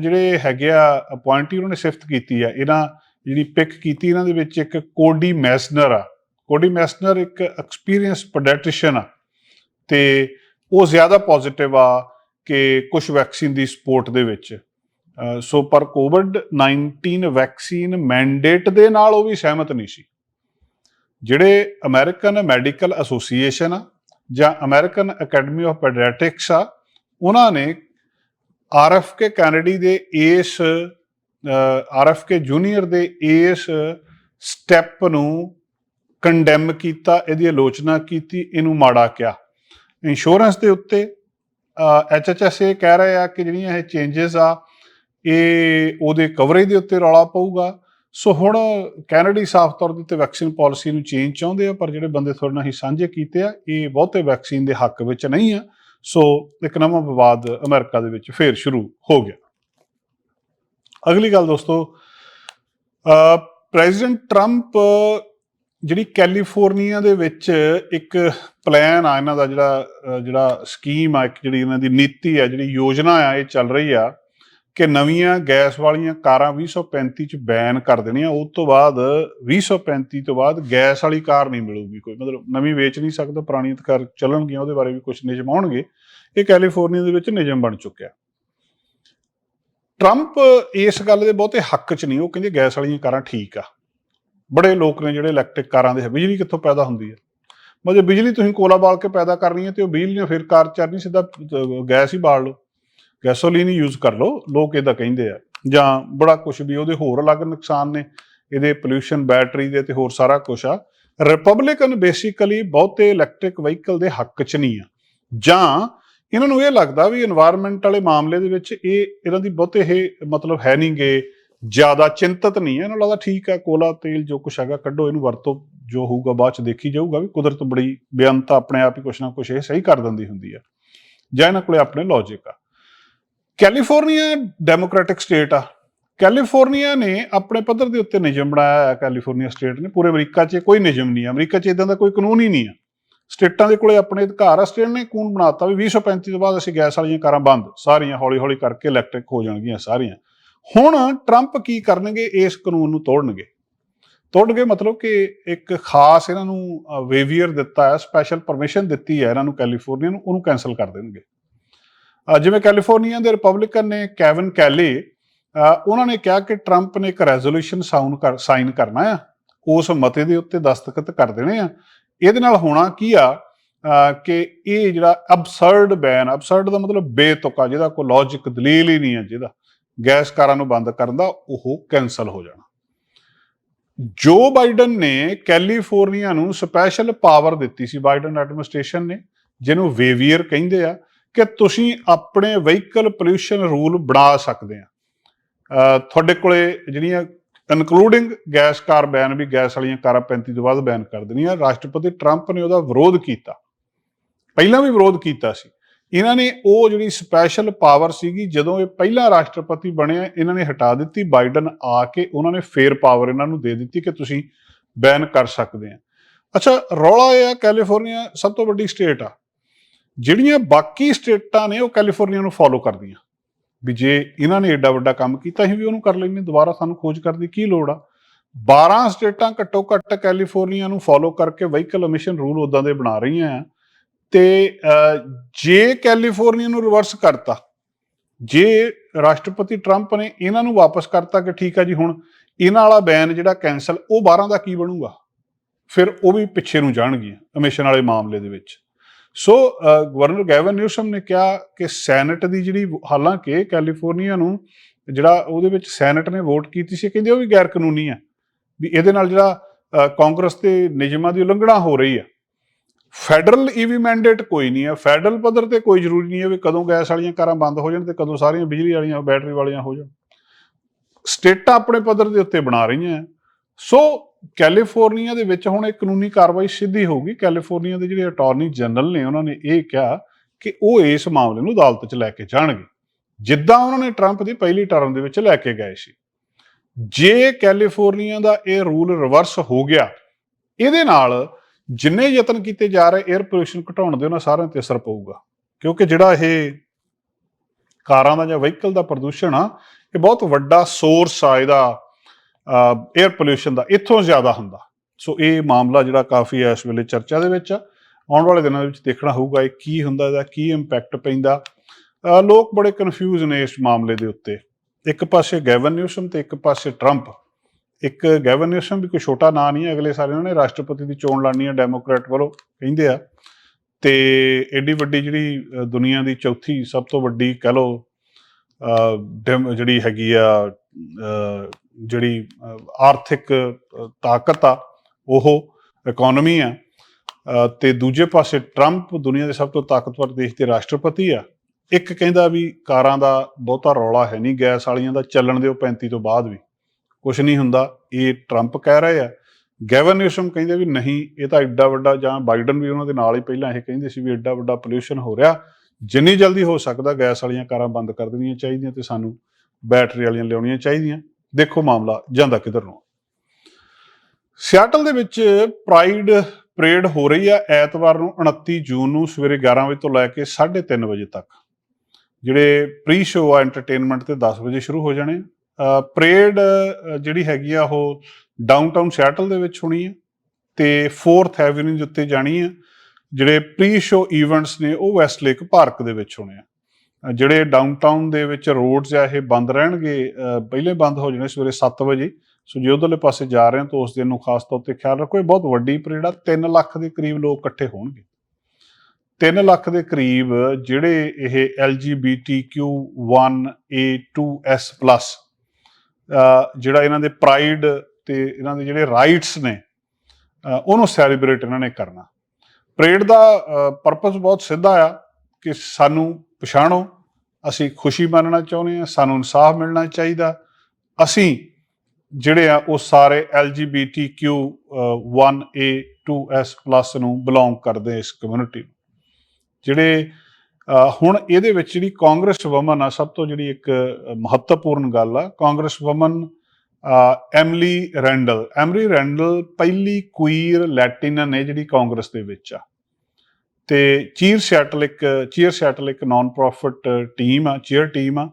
ਜਿਹੜੇ ਹੈਗੇ ਆ ਅਪਾਇੰਟੀ ਉਹਨਾਂ ਨੇ ਸਿਫਤ ਕੀਤੀ ਆ। ਇਹਨਾਂ ਜਿਹੜੀ ਪਿਕ ਕੀਤੀ ਇਹਨਾਂ ਦੇ ਵਿੱਚ ਇੱਕ ਕੋਡੀ ਮੈਸਨਰ ਆ। ਕੋਡੀ ਮੈਸਨਰ ਇੱਕ ਐਕਸਪੀਰੀਅੰਸ ਪੈਡੀਆਟ੍ਰੀਸ਼ੀਅਨ ਆ ਤੇ ਉਹ ਜ਼ਿਆਦਾ ਪੋਜ਼ਿਟਿਵ ਆ ਕਿ ਕੁਝ ਵੈਕਸੀਨ ਦੀ ਸਪੋਰਟ ਦੇ ਵਿੱਚ। ਸੋ ਪਰ ਕੋਵਿਡ 19 ਵੈਕਸੀਨ ਮੈਂਡੇਟ ਦੇ ਨਾਲ ਉਹ ਵੀ ਸਹਿਮਤ ਨਹੀਂ ਸੀ। ਜਿਹੜੇ ਅਮਰੀਕਨ ਮੈਡੀਕਲ ਐਸੋਸੀਏਸ਼ਨ ਆ ਜਾਂ ਅਮਰੀਕਨ ਅਕੈਡਮੀ ਆਫ ਪੈਡੀਆਟ੍ਰਿਕਸ ਆ, ਉਹਨਾਂ ਨੇ ਆਰਐਫਕੇ ਕੈਨੇਡੀ ਦੇ ਇਸ ਆਰਐਫਕੇ ਜੂਨੀਅਰ ਦੇ ਇਸ ਸਟੈਪ ਨੂੰ ਕੰਡੈਮ ਕੀਤਾ, ਇਹਦੀ ਆਲੋਚਨਾ ਕੀਤੀ, ਇਹਨੂੰ ਮਾੜਾ ਕਿਹਾ। ਇੰਸ਼ੋਰੈਂਸ ਦੇ ਉੱਤੇ ਐਚਐਚਐਸ ਇਹ ਕਹਿ ਰਹੇ ਆ ਕਿ ਜਿਹੜੀਆਂ ਇਹ ਚੇਂਜਸ ਆ, ਇਹ ਉਹਦੇ ਕਵਰੇਜ ਦੇ ਉੱਤੇ ਰੌਲਾ ਪਊਗਾ। ਸੋ ਹੁਣ ਕੈਨੇਡੀ ਸਾਫ਼ ਤੌਰ ਦੇ ਉੱਤੇ ਵੈਕਸੀਨ ਪਾਲਿਸੀ ਨੂੰ ਚੇਂਜ ਚਾਹੁੰਦੇ ਆ, ਪਰ ਜਿਹੜੇ ਬੰਦੇ ਤੁਹਾਡੇ ਨਾਲ ਹੀ ਸਾਂਝੇ ਕੀਤੇ ਆ, ਇਹ ਬਹੁਤੇ ਵੈਕਸੀਨ ਦੇ ਹੱਕ ਵਿੱਚ ਨਹੀਂ ਆ। ਸੋ ਇੱਕ ਨਵਾਂ ਵਿਵਾਦ ਅਮਰੀਕਾ ਦੇ ਵਿੱਚ ਫੇਰ ਸ਼ੁਰੂ ਹੋ ਗਿਆ। ਅਗਲੀ ਗੱਲ ਦੋਸਤੋ ਪ੍ਰੈਜ਼ੀਡੈਂਟ ਟਰੰਪ ਜਿਹੜੀ ਕੈਲੀਫੋਰਨੀਆ ਦੇ ਵਿੱਚ ਇੱਕ ਪਲਾਨ ਆ, ਇਹਨਾਂ ਦਾ ਜਿਹੜਾ ਜਿਹੜਾ ਸਕੀਮ ਆ, ਇੱਕ ਜਿਹੜੀ ਇਹਨਾਂ ਦੀ ਨੀਤੀ ਆ, ਜਿਹੜੀ ਯੋਜਨਾ ਆ, ਇਹ ਚੱਲ ਰਹੀ ਆ ਕਿ ਨਵੀਆਂ ਗੈਸ ਵਾਲੀਆਂ ਕਾਰਾਂ 2035 ਚ ਬੈਨ ਕਰ ਦੇਣੀਆਂ ਉਸ ਤੋਂ ਬਾਅਦ 2035 ਤੋਂ ਬਾਅਦ ਗੈਸ ਵਾਲੀ ਕਾਰ ਨਹੀਂ ਮਿਲੂਗੀ ਕੋਈ, ਮਤਲਬ ਨਵੀਂ ਵੇਚ ਨਹੀਂ ਸਕਦਾ ਪੁਰਾਣੀ ਕਾਰ ਚੱਲਣਗੀਆਂ, ਉਹਦੇ ਬਾਰੇ ਵੀ ਕੁਝ ਨਿਯਮ ਆਉਣਗੇ। ਇਹ ਕੈਲੀਫੋਰਨੀਆ ਦੇ ਵਿੱਚ ਨਿਯਮ ਬਣ ਚੁੱਕਿਆ। ਟਰੰਪ ਇਸ ਗੱਲ ਦੇ ਬਹੁਤੇ ਹੱਕ 'ਚ ਨਹੀਂ, ਉਹ ਕਹਿੰਦੇ ਗੈਸ ਵਾਲੀਆਂ ਕਾਰਾਂ ਠੀਕ ਆ। ਬੜੇ ਲੋਕ ਨੇ ਜਿਹੜੇ ਇਲੈਕਟ੍ਰਿਕ ਕਾਰਾਂ ਦੇ, ਬਿਜਲੀ ਕਿੱਥੋਂ ਪੈਦਾ ਹੁੰਦੀ ਹੈ ਮਤਲਬ ਬਿਜਲੀ ਤੁਸੀਂ ਕੋਲਾ ਬਾਲ ਕੇ ਪੈਦਾ ਕਰਨੀ ਹੈ ਤੇ ਉਹ ਬਿਜਲੀ ਨਾਲ ਫਿਰ ਕਾਰ ਚੱਲਣੀ ਸਿੱਧਾ ਗੈਸ ਹੀ ਬਾਲ ਲਓ। ਗੈਸੋਲੀਨ ਹੀ ਯੂਜ਼ ਕਰ ਲਓ, ਲੋਕ ਇਹਦਾ ਕਹਿੰਦੇ ਆ। ਜਾਂ ਬੜਾ ਕੁਝ ਵੀ, ਉਹਦੇ ਹੋਰ ਅਲੱਗ ਨੁਕਸਾਨ ਨੇ, ਇਹਦੇ ਪੋਲੂਸ਼ਨ ਬੈਟਰੀ ਦੇ ਤੇ ਹੋਰ ਸਾਰਾ ਕੁਝ ਆ। ਰਿਪਬਲਿਕਨ ਬੇਸਿਕਲੀ ਬਹੁਤੇ ਇਲੈਕਟ੍ਰਿਕ ਵਹੀਕਲ ਦੇ ਹੱਕ 'ਚ ਨਹੀਂ ਆ। ਜਾਂ ਇਹਨਾਂ ਨੂੰ ਇਹ ਲੱਗਦਾ ਵੀ এনवायरमेंट ਵਾਲੇ ਮਾਮਲੇ ਦੇ ਵਿੱਚ ਇਹ, ਇਹਨਾਂ ਦੀ ਬਹੁਤੇ ਇਹ ਮਤਲਬ ਹੈ ਨਹੀਂ ਨਹੀਂਗੇ ਜ਼ਿਆਦਾ ਚਿੰਤਤ ਨਹੀਂ ਹੈ। ਇਹਨਾਂ ਨੂੰ ਲੱਗਦਾ ਠੀਕ ਆ ਕੋਲਾ ਤੇਲ ਜੋ ਕੁਛ ਹੈਗਾ ਕੱਢੋ, ਇਹਨੂੰ ਵਰਤੋ, ਜੋ ਹੋਊਗਾ ਬਾਅਦ ਚ ਦੇਖੀ ਜਾਊਗਾ ਵੀ ਕੁਦਰਤ ਬੜੀ ਬੇਅੰਤ ਆਪਣੇ ਆਪ ਹੀ ਕੁਛ ਨਾ ਕੁਛ ਇਹ ਸਹੀ ਕਰ ਦਿੰਦੀ ਹੁੰਦੀ ਆ ਜਾਂ ਇਹਨਾਂ ਕੋਲੇ ਆਪਣੇ ਲੌਜੀਕ ਆ। ਕੈਲੀਫੋਰਨੀਆ ਡੈਮੋਕ੍ਰੈਟਿਕ ਸਟੇਟ ਆ। ਕੈਲੀਫੋਰਨੀਆ ਨੇ ਆਪਣੇ ਪੱਧਰ ਦੇ ਉੱਤੇ ਨਿਯਮ ਬਣਾਇਆ ਹੈ ਕੈਲੀਫੋਰਨੀਆ ਸਟੇਟ ਨੇ। ਪੂਰੇ ਅਮਰੀਕਾ 'ਚ ਕੋਈ ਨਿਯਮ ਨਹੀਂ ਹੈ। ਅਮਰੀਕਾ 'ਚ ਇਦਾਂ ਦਾ ਕੋਈ ਕਾਨੂੰਨ ਹੀ ਨਹੀਂ ਹੈ। ਸਟੇਟਾਂ ਦੇ ਕੋਲੇ ਆਪਣੇ ਅਧਿਕਾਰ ਆ, ਸਟੇਟ ਨੇ ਕਾਨੂੰਨ ਬਣਾਤਾ ਵੀ 2035 ਤੋਂ ਬਾਅਦ ਅਸੀਂ ਗੈਸ ਵਾਲੀਆਂ ਕਾਰਾਂ ਬੰਦ, ਸਾਰੀਆਂ ਹੌਲੀ-ਹੌਲੀ ਕਰਕੇ ਇਲੈਕਟ੍ਰਿਕ ਹੋ ਜਾਣਗੀਆਂ ਸਾਰੀਆਂ। ਹੁਣ ਟਰੰਪ ਕੀ ਕਰਨਗੇ, ਇਸ ਕਾਨੂੰਨ ਨੂੰ ਤੋੜਨਗੇ? ਤੋੜਨਗੇ ਮਤਲਬ ਕਿ ਇੱਕ ਖਾਸ ਇਹਨਾਂ ਨੂੰ ਵੇਵੀਅਰ ਦਿੱਤਾ ਹੈ ਸਪੈਸ਼ਲ ਪਰਮਿਸ਼ਨ ਦਿੱਤੀ ਹੈ ਇਹਨਾਂ ਨੂੰ ਕੈਲੀਫੋਰਨੀਆ ਨੂੰ, ਉਹਨੂੰ ਕੈਨਸਲ ਕਰ ਦੇਣਗੇ। ਜਿਵੇਂ ਕੈਲੀਫੋਰਨੀਆ ਦੇ ਰਿਪਬਲਿਕਨ ਨੇ ਕੈਵਨ ਕੈਲੇ ਉਹਨਾਂ ਨੇ ਕਿਹਾ ਕਿ ਟਰੰਪ ਨੇ ਇੱਕ ਰੈਜ਼ੋਲੂਸ਼ਨ ਸਾਊਂਡ ਕਰ ਸਾਈਨ ਕਰਨਾ ਆ, ਉਸ ਮਤੇ ਦੇ ਉੱਤੇ ਦਸਤਖਤ ਕਰ ਦੇਣੇ ਆ ਇਹਦੇ ਨਾਲ ਹੋਣਾ ਕੀ ਆ? ਕਿ ਇਹ ਜਿਹੜਾ ਅਬਸਰਡ ਬੈਨ ਅਬਸਰਡ ਦਾ ਮਤਲਬ ਬੇਤੁਕਾ ਜਿਹਦਾ ਕੋਈ ਲੌਜੀਕ ਦਲੀਲ ਹੀ ਨਹੀਂ ਹੈ ਜਿਹਦਾ ਗੈਸ ਕਾਰਾਂ ਨੂੰ ਬੰਦ ਕਰਨ ਦਾ ਉਹ ਕੈਨਸਲ ਹੋ ਜਾਣਾ। ਜੋ ਬਾਈਡਨ ਨੇ ਕੈਲੀਫੋਰਨੀਆ ਨੂੰ ਸਪੈਸ਼ਲ ਪਾਵਰ ਦਿੱਤੀ ਸੀ, ਬਾਈਡਨ ਐਡਮਿਨਿਸਟ੍ਰੇਸ਼ਨ ਨੇ, ਜਿਹਨੂੰ ਵੇਵੀਅਰ ਕਹਿੰਦੇ ਆ, ਕਿ ਤੁਸੀਂ ਆਪਣੇ ਵਹੀਕਲ ਪੋਲੂਸ਼ਨ ਰੂਲ ਬਣਾ ਸਕਦੇ ਆ। ਤੁਹਾਡੇ ਕੋਲੇ ਜਿਹੜੀਆਂ ਇਨਕਲੂਡਿੰਗ ਗੈਸ ਕਾਰ ਬੈਨ ਵੀ ਗੈਸ ਵਾਲੀਆਂ ਕਾਰਾਂ 35 ਤੋਂ ਬਾਅਦ ਬੈਨ ਕਰ ਦੇਣੀਆਂ। ਰਾਸ਼ਟਰਪਤੀ ਟਰੰਪ ਨੇ ਉਹਦਾ ਵਿਰੋਧ ਕੀਤਾ। ਪਹਿਲਾਂ ਵੀ ਵਿਰੋਧ ਕੀਤਾ ਸੀ। ਇਹਨਾਂ ਨੇ ਉਹ ਜਿਹੜੀ ਸਪੈਸ਼ਲ ਪਾਵਰ ਸੀਗੀ, ਜਦੋਂ ਇਹ ਪਹਿਲਾ ਰਾਸ਼ਟਰਪਤੀ ਬਣਿਆ, ਇਹਨਾਂ ਨੇ ਹਟਾ ਦਿੱਤੀ। ਬਾਈਡਨ ਆ ਕੇ ਉਹਨਾਂ ਨੇ ਫੇਰ ਪਾਵਰ ਇਹਨਾਂ ਨੂੰ ਦੇ ਦਿੱਤੀ ਕਿ ਤੁਸੀਂ ਬੈਨ ਕਰ ਸਕਦੇ ਆ। ਅੱਛਾ, ਰੌਲਾ ਇਹ ਆ ਕੈਲੀਫੋਰਨੀਆ ਸਭ ਤੋਂ ਵੱਡੀ ਸਟੇਟ ਆ। ਜਿਹੜੀਆਂ ਬਾਕੀ ਸਟੇਟਾਂ ਨੇ ਉਹ ਕੈਲੀਫੋਰਨੀਆ ਨੂੰ ਫੋਲੋ ਕਰਦੀਆਂ। ਵੀ ਜੇ ਇਹਨਾਂ ਨੇ ਐਡਾ ਵੱਡਾ ਕੰਮ ਕੀਤਾ ਸੀ ਵੀ ਉਹਨੂੰ ਕਰ ਲੈਣੇ ਦੁਬਾਰਾ ਸਾਨੂੰ ਖੋਜ ਕਰਨ ਦੀ ਕੀ ਲੋੜ ਆ? 12 ਸਟੇਟਾਂ ਘੱਟੋ ਘੱਟ ਕੈਲੀਫੋਰਨੀਆ ਨੂੰ ਫੋਲੋ ਕਰਕੇ ਵਹੀਕਲ ਐਮਿਸ਼ਨ ਰੂਲ ਉਦਾਂ ਦੇ ਬਣਾ ਰਹੀਆਂ ਆ। ਤੇ ਜੇ ਕੈਲੀਫੋਰਨੀਆ ਨੂੰ ਰਿਵਰਸ ਕਰਤਾ, ਜੇ ਰਾਸ਼ਟਰਪਤੀ ਟਰੰਪ ਨੇ ਇਹਨਾਂ ਨੂੰ ਵਾਪਸ ਕਰਤਾ ਕਿ ਠੀਕ ਆ ਜੀ, ਹੁਣ ਇਹਨਾਂ ਵਾਲਾ ਬੈਨ ਜਿਹੜਾ ਕੈਨਸਲ ਉਹ 12 ਦਾ ਕੀ ਬਣੂਗਾ? ਫਿਰ ਉਹ ਵੀ ਪਿੱਛੇ ਨੂੰ ਜਾਣਗੀਆਂ ਐਮਿਸ਼ਨ ਵਾਲੇ ਮਾਮਲੇ ਦੇ ਵਿੱਚ। ਸੋ ਗਵਰਨਰ ਗੈਵਨ ਨਿਊਸਮ ਨੇ ਕਿਹਾ ਕਿ ਸੈਨੇਟ ਦੀ ਜਿਹੜੀ ਹਾਲਾਂਕਿ ਕੈਲੀਫੋਰਨੀਆ ਨੂੰ ਜਿਹੜਾ ਉਹਦੇ ਵਿੱਚ ਸੈਨੇਟ ਨੇ ਵੋਟ ਕੀਤੀ ਸੀ ਕਹਿੰਦੇ ਉਹ ਵੀ ਗੈਰ ਕਾਨੂੰਨੀ ਆ, ਵੀ ਇਹਦੇ ਨਾਲ ਜਿਹੜਾ ਕਾਂਗਰਸ ਦੇ ਨਿਯਮਾਂ ਦੀ ਉਲੰਘਣਾ ਹੋ ਰਹੀ ਆ। ਫੈਡਰਲ ਈਵੀ ਮੈਂਡੇਟ ਕੋਈ ਨਹੀਂ ਹੈ ਫੈਡਰਲ ਪੱਧਰ ਤੇ ਕੋਈ ਜ਼ਰੂਰੀ ਨਹੀਂ ਹੈ ਵੀ ਕਦੋਂ ਗੈਸ ਵਾਲੀਆਂ ਕਾਰਾਂ ਬੰਦ ਹੋ ਜਾਣ ਤੇ ਕਦੋਂ ਸਾਰੀਆਂ ਬਿਜਲੀ ਵਾਲੀਆਂ, ਬੈਟਰੀ ਵਾਲੀਆਂ ਹੋ ਜਾਣ। ਸਟੇਟਾਂ ਆਪਣੇ ਪੱਧਰ ਦੇ ਉੱਤੇ ਬਣਾ ਰਹੀਆਂ ਸੋ ਕੈਲੀਫੋਰਨੀਆ ਦੇ ਵਿੱਚ ਹੁਣ ਇਹ ਕਾਨੂੰਨੀ ਕਾਰਵਾਈ ਸਿੱਧੀ ਹੋਊਗੀ। ਕੈਲੀਫੋਰਨੀਆ ਦੇ ਜਿਹੜੇ ਅਟਾਰਨੀ ਜਨਰਲ ਨੇ, ਉਹਨਾਂ ਨੇ ਇਹ ਕਿਹਾ ਕਿ ਉਹ ਇਸ ਮਾਮਲੇ ਨੂੰ ਅਦਾਲਤ 'ਚ ਲੈ ਕੇ ਜਾਣਗੇ। ਜਿੱਦਾਂ ਉਹਨਾਂ ਨੇ ਟਰੰਪ ਦੀ ਪਹਿਲੀ ਟਰਮ ਦੇ ਵਿੱਚ ਲੈ ਕੇ ਗਏ ਸੀ। ਜੇ ਕੈਲੀਫੋਰਨੀਆ ਦਾ ਇਹ ਰੂਲ ਰਿਵਰਸ ਹੋ ਗਿਆ, ਇਹਦੇ ਨਾਲ ਜਿੰਨੇ ਯਤਨ ਕੀਤੇ ਜਾ ਰਹੇ 에ਅਰ ਪੋਲੂਸ਼ਨ ਘਟਾਉਣ ਦੇ ਉਹਨਾਂ ਸਾਰਿਆਂ ਤੇ ਅਸਰ ਪਊਗਾ। ਕਿਉਂਕਿ ਜਿਹੜਾ ਇਹ ਕਾਰਾਂ ਦਾ ਜਾਂ ਵਹੀਕਲ ਦਾ ਪ੍ਰਦੂਸ਼ਣ ਆ, ਇਹ ਬਹੁਤ ਵੱਡਾ ਸੋਰਸ ਆ ਇਹਦਾ। 에ਅਰ ਪੋਲਿਊਸ਼ਨ ਦਾ ਇੱਥੋਂ ਜ਼ਿਆਦਾ ਹੁੰਦਾ। ਸੋ ਇਹ ਮਾਮਲਾ ਜਿਹੜਾ ਕਾਫੀ ਇਸ ਵੇਲੇ ਚਰਚਾ ਦੇ ਵਿੱਚ ਆ। ਆਉਣ ਵਾਲੇ ਦਿਨਾਂ ਦੇ ਵਿੱਚ ਦੇਖਣਾ ਹੋਊਗਾ ਇਹ ਕੀ ਹੁੰਦਾ ਇਹਦਾ, ਕੀ ਇੰਪੈਕਟ ਪੈਂਦਾ। ਲੋਕ ਬੜੇ ਕਨਫਿਊਜ਼ ਨੇ ਇਸ ਮਾਮਲੇ ਦੇ ਉੱਤੇ। ਇੱਕ ਪਾਸੇ ਗੈਵਨ ਨਿਊਸਮ ਤੇ ਇੱਕ ਪਾਸੇ ਟਰੰਪ ਇੱਕ ਗੈਵਨ ਨਿਊਸਮ ਵੀ ਕੋਈ ਛੋਟਾ ਨਾਂ ਨਹੀਂ ਹੈ, ਅਗਲੇ ਸਾਲ ਇਹਨਾਂ ਨੇ ਰਾਸ਼ਟਰਪਤੀ ਦੀ ਚੋਣ ਲੜਨੀ ਹੈ ਡੈਮੋਕ੍ਰੈਟ ਵੱਲੋਂ ਕਹਿੰਦੇ ਆ। ਤੇ ਐਡੀ ਵੱਡੀ ਜਿਹੜੀ ਦੁਨੀਆ ਦੀ ਚੌਥੀ ਸਭ ਤੋਂ ਵੱਡੀ ਕਹ ਲੋ ਜਿਹੜੀ ਹੈਗੀ ਆ ਜਿਹੜੀ ਆਰਥਿਕ ਤਾਕਤ ਆ, ਉਹ ਇਕਨੋਮੀ ਆ। ਅਹ, ਤੇ ਦੂਜੇ ਪਾਸੇ ਟਰੰਪ ਦੁਨੀਆ ਦੇ ਸਭ ਤੋਂ ਤਾਕਤਵਰ ਦੇਸ਼ ਦੇ ਰਾਸ਼ਟਰਪਤੀ ਆ। ਇੱਕ ਕਹਿੰਦਾ ਵੀ ਕਾਰਾਂ ਦਾ ਬਹੁਤਾ ਰੌਲਾ ਹੈ ਨਹੀਂ, ਗੈਸ ਵਾਲੀਆਂ ਦਾ ਚੱਲਣ ਦਿਓ 35 ਤੋਂ ਬਾਅਦ ਵੀ। ਕੁਝ ਨਹੀਂ ਹੁੰਦਾ, ਇਹ ਟਰੰਪ ਕਹਿ ਰਹੇ ਆ। ਗੈਵਨ ਨਿਊਸਮ ਕਹਿੰਦੇ ਵੀ ਨਹੀਂ, ਇਹ ਤਾਂ ਐਡਾ ਵੱਡਾ ਜਾਂ ਬਾਈਡਨ ਵੀ ਉਹਨਾਂ ਦੇ ਨਾਲ ਹੀ ਪਹਿਲਾਂ ਇਹ ਕਹਿੰਦੇ ਸੀ ਵੀ ਐਡਾ ਵੱਡਾ ਪੋਲਿਊਸ਼ਨ ਹੋ ਰਿਹਾ। ਜਿੰਨੀ ਜਲਦੀ ਹੋ ਸਕਦਾ ਗੈਸ ਵਾਲੀਆਂ ਕਾਰਾਂ ਬੰਦ ਕਰ ਦੇਣੀਆਂ ਚਾਹੀਦੀਆਂ ਤੇ ਸਾਨੂੰ ਬੈਟਰੀ ਵਾਲੀਆਂ ਲਿਆਉਣੀਆਂ ਚਾਹੀਦੀਆਂ। ਦੇਖੋ ਮਾਮਲਾ, ਜਾਂਦਾ ਕਿਧਰ ਨੂੰ। ਸਿਆਟਲ ਦੇ ਵਿੱਚ ਪ੍ਰਾਈਡ ਪਰੇਡ ਹੋ ਰਹੀ ਆ ਐਤਵਾਰ ਨੂੰ 29 ਜੂਨ ਨੂੰ, ਸਵੇਰੇ 11 ਵਜੇ ਤੋਂ ਲੈ ਕੇ 3:30 ਵਜੇ ਤੱਕ। ਜਿਹੜੇ ਪ੍ਰੀ ਸ਼ੋਅ ਆ ਐਂਟਰਟੇਨਮੈਂਟ ਤੇ 10 ਵਜੇ ਸ਼ੁਰੂ ਹੋ ਜਾਣੇ ਪਰੇਡ ਜਿਹੜੀ ਹੈਗੀ ਆ ਉਹ ਡਾਊਨਟਾਊਨ ਸਿਆਟਲ ਦੇ ਵਿੱਚ ਹੋਣੀ ਹੈ ਤੇ 4th ਐਵਨਿਊ ਦੇ ਉੱਤੇ ਜਾਣੀ ਹੈ ਜਿਹੜੇ ਪ੍ਰੀ ਸ਼ੋਅ ਇਵੈਂਟਸ ਨੇ ਉਹ ਵੈਸਟ ਲੇਕ ਪਾਰਕ ਦੇ ਵਿੱਚ ਹੋਣੇ ਆ। ਜਿਹੜੇ ਡਾਊਨਟਾਊਨ ਦੇ ਵਿੱਚ ਰੋਡਸ ਆ ਇਹ ਬੰਦ ਰਹਿਣਗੇ ਪਹਿਲੇ ਬੰਦ ਹੋ ਜਾਣੇ ਸਵੇਰੇ 7 ਵਜੇ। ਸੋ ਜੇ ਉਧਰਲੇ ਪਾਸੇ ਜਾ ਰਹੇ ਹੋ ਤਾਂ ਉਸ ਦਿਨ ਨੂੰ ਖਾਸ ਤੌਰ ਤੇ ਖਿਆਲ ਰੱਖੋ ਇਹ ਬਹੁਤ ਵੱਡੀ ਪਰੇਡ ਆ 3 ਲੱਖ ਦੇ ਕਰੀਬ ਲੋਕ ਇਕੱਠੇ ਹੋਣਗੇ। 3 ਲੱਖ ਦੇ ਕਰੀਬ ਜਿਹੜੇ ਇਹ LGBTQ1A2S+ ਅ, ਜਿਹੜਾ ਇਹਨਾਂ ਦੇ ਪ੍ਰਾਈਡ ਤੇ ਇਹਨਾਂ ਦੇ ਜਿਹੜੇ ਰਾਈਟਸ ਨੇ ਉਹਨੂੰ ਸੈਲੀਬ੍ਰੇਟ ਇਹਨਾਂ ਨੇ ਕਰਨਾ। ਪਰੇਡ ਦਾ ਪਰਪਸ ਬਹੁਤ ਸਿੱਧਾ ਆ ਕਿ ਸਾਨੂੰ ਪਛਾਣੋ। ਅਸੀਂ ਖੁਸ਼ੀ ਮੰਨਣਾ ਚਾਹੁੰਦੇ ਹਾਂ, ਸਾਨੂੰ ਇਨਸਾਫ ਮਿਲਣਾ ਚਾਹੀਦਾ। ਅਸੀਂ ਜਿਹੜੇ ਆ, ਉਹ ਸਾਰੇ LGBTQ1A2S+ ਨੂੰ ਬਿਲੋਂਗ ਕਰਦੇ ਇਸ ਕਮਿਊਨਿਟੀ ਨੂੰ। ਜਿਹੜੇ ਹੁਣ ਇਹਦੇ ਵਿੱਚ ਜਿਹੜੀ ਕਾਂਗਰਸ ਵਮਨ ਆ, ਸਭ ਤੋਂ ਜਿਹੜੀ ਇੱਕ ਮਹੱਤਵਪੂਰਨ ਗੱਲ ਆ, congresswoman Emily Randall. Emily Randall ਪਹਿਲੀ ਕੁਈਰ ਲੈਟਿਨ ਹੈ ਜਿਹੜੀ ਕਾਂਗਰਸ ਦੇ ਵਿੱਚ ਆ। ਤੇ ਚੀਅਰ ਸੈਟਲ ਇੱਕ ਚੀਅਰ ਸੈਟਲ ਇੱਕ ਨਾਨ ਪ੍ਰੋਫਿਟ ਟੀਮ ਆ ਚੀਅਰ ਟੀਮ ਆ।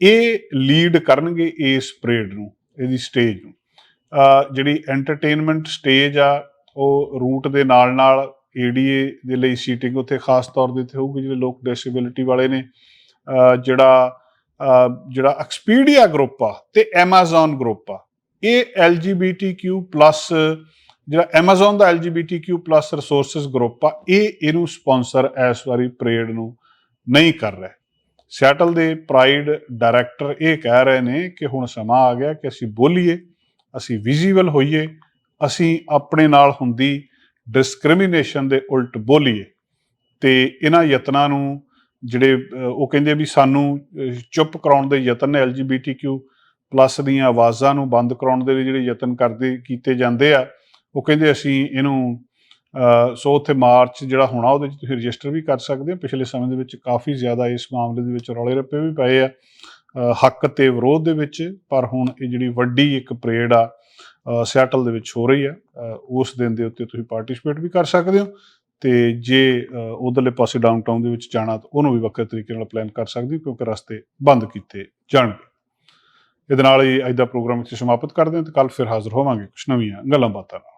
ਇਹ ਲੀਡ ਕਰਨਗੇ ਇਸ ਪਰੇਡ ਨੂੰ, ਇਹਦੀ ਸਟੇਜ ਨੂੰ। ਜਿਹੜੀ ਐਂਟਰਟੇਨਮੈਂਟ ਸਟੇਜ ਆ, ਉਹ ਰੂਟ ਦੇ ਨਾਲ ਨਾਲ ਏਡੀਏ ਦੇ ਲਈ ਸੀਟਿੰਗ ਉੱਥੇ ਖਾਸ ਤੌਰ ਦੇ ਉੱਤੇ ਹੋਊਗੀ, ਜਿਹੜੇ ਲੋਕ ਡਿਸੇਬਿਲਿਟੀ ਵਾਲੇ ਨੇ। ਜਿਹੜਾ ਜਿਹੜਾ ਐਕਸਪੀਡੀਆ ਗਰੁੱਪ ਆ ਤੇ Amazon ਗਰੁੱਪ ਆ। ਇਹ LGBTQ+ ਜਿਹੜਾ Amazon ਦਾ LGBTQ+ ਰਿਸੋਰਸਸ ਗਰੁੱਪ ਆ, ਇਹ ਇਹਨੂੰ ਸਪਾਂਸਰ ਇਸ ਵਾਰੀ ਪਰੇਡ ਨੂੰ ਨਹੀਂ ਕਰ ਰਿਹਾ। ਸਿਆਟਲ ਦੇ ਪ੍ਰਾਈਡ ਡਾਇਰੈਕਟਰ ਇਹ ਕਹਿ ਰਹੇ ਨੇ ਕਿ ਹੁਣ ਸਮਾਂ ਆ ਗਿਆ ਕਿ ਅਸੀਂ ਬੋਲੀਏ, ਅਸੀਂ ਵਿਜ਼ੀਬਲ ਹੋਈਏ, ਅਸੀਂ ਆਪਣੇ ਨਾਲ ਹੁੰਦੀ ਡਿਸਕ੍ਰਿਮੀਨੇਸ਼ਨ ਦੇ ਉਲਟ ਬੋਲੀਏ। ਤੇ ਇਹਨਾਂ ਯਤਨਾਂ ਨੂੰ ਜਿਹੜੇ ਉਹ ਕਹਿੰਦੇ ਵੀ ਸਾਨੂੰ ਚੁੱਪ ਕਰਾਉਣ ਦੇ ਯਤਨ ਨੇ LGBTQ ਪਲੱਸ ਦੀਆਂ ਆਵਾਜ਼ਾਂ ਨੂੰ ਬੰਦ ਕਰਾਉਣ ਦੇ ਲਈ ਜਿਹੜੇ ਯਤਨ ਕਰਦੇ, ਕੀਤੇ ਜਾਂਦੇ ਆ ਉਹ ਕਹਿੰਦੇ ਅਸੀਂ ਇਹਨੂੰ ਸੋ ਉੱਥੇ ਮਾਰਚ ਜਿਹੜਾ ਹੋਣਾ ਉਹਦੇ ਵਿੱਚ ਤੁਸੀਂ ਰਜਿਸਟਰ ਵੀ ਕਰ ਸਕਦੇ ਹੋ। ਪਿਛਲੇ ਸਮੇਂ ਦੇ ਵਿੱਚ ਕਾਫੀ ਜ਼ਿਆਦਾ ਇਸ ਮਾਮਲੇ ਦੇ ਵਿੱਚ ਰੌਲੇ ਰੱਪੇ ਵੀ ਪਏ ਆ। ਹੱਕ ਤੇ ਵਿਰੋਧ ਦੇ ਵਿੱਚ ਪਰ ਹੁਣ ਇਹ ਜਿਹੜੀ ਵੱਡੀ ਇੱਕ ਪਰੇਡ ਆ ਸਿਆਟਲ ਦੇ ਵਿੱਚ ਹੋ ਰਹੀ ਆ। ਉਸ ਦਿਨ ਦੇ ਉੱਤੇ ਤੁਸੀਂ ਪਾਰਟਿਸਿਪੇਟ ਵੀ ਕਰ ਸਕਦੇ ਹੋ ਤੇ ਜੇ ਅਹ, ਉਧਰਲੇ ਪਾਸੇ ਡਾਊਨਟਾਊਨ ਦੇ ਵਿੱਚ ਜਾਣਾ ਤਾਂ ਉਹਨੂੰ ਵੀ ਵੱਖਰੇ ਤਰੀਕੇ ਨਾਲ ਪਲਾਨ ਕਰ ਸਕਦੇ ਹੋ ਕਿਉਂਕਿ ਰਸਤੇ ਬੰਦ ਕੀਤੇ ਜਾਣਗੇ। ਇਹਦੇ ਨਾਲ ਹੀ ਅੱਜ ਦਾ ਪ੍ਰੋਗਰਾਮ ਇੱਥੇ ਸਮਾਪਤ ਕਰਦੇ ਹਾਂ ਤੇ ਕੱਲ ਫਿਰ ਹਾਜ਼ਰ ਹੋਵਾਂਗੇ ਕੁਝ ਨਵੀਆਂ ਗੱਲਾਂ ਬਾਤਾਂ ਨਾਲ।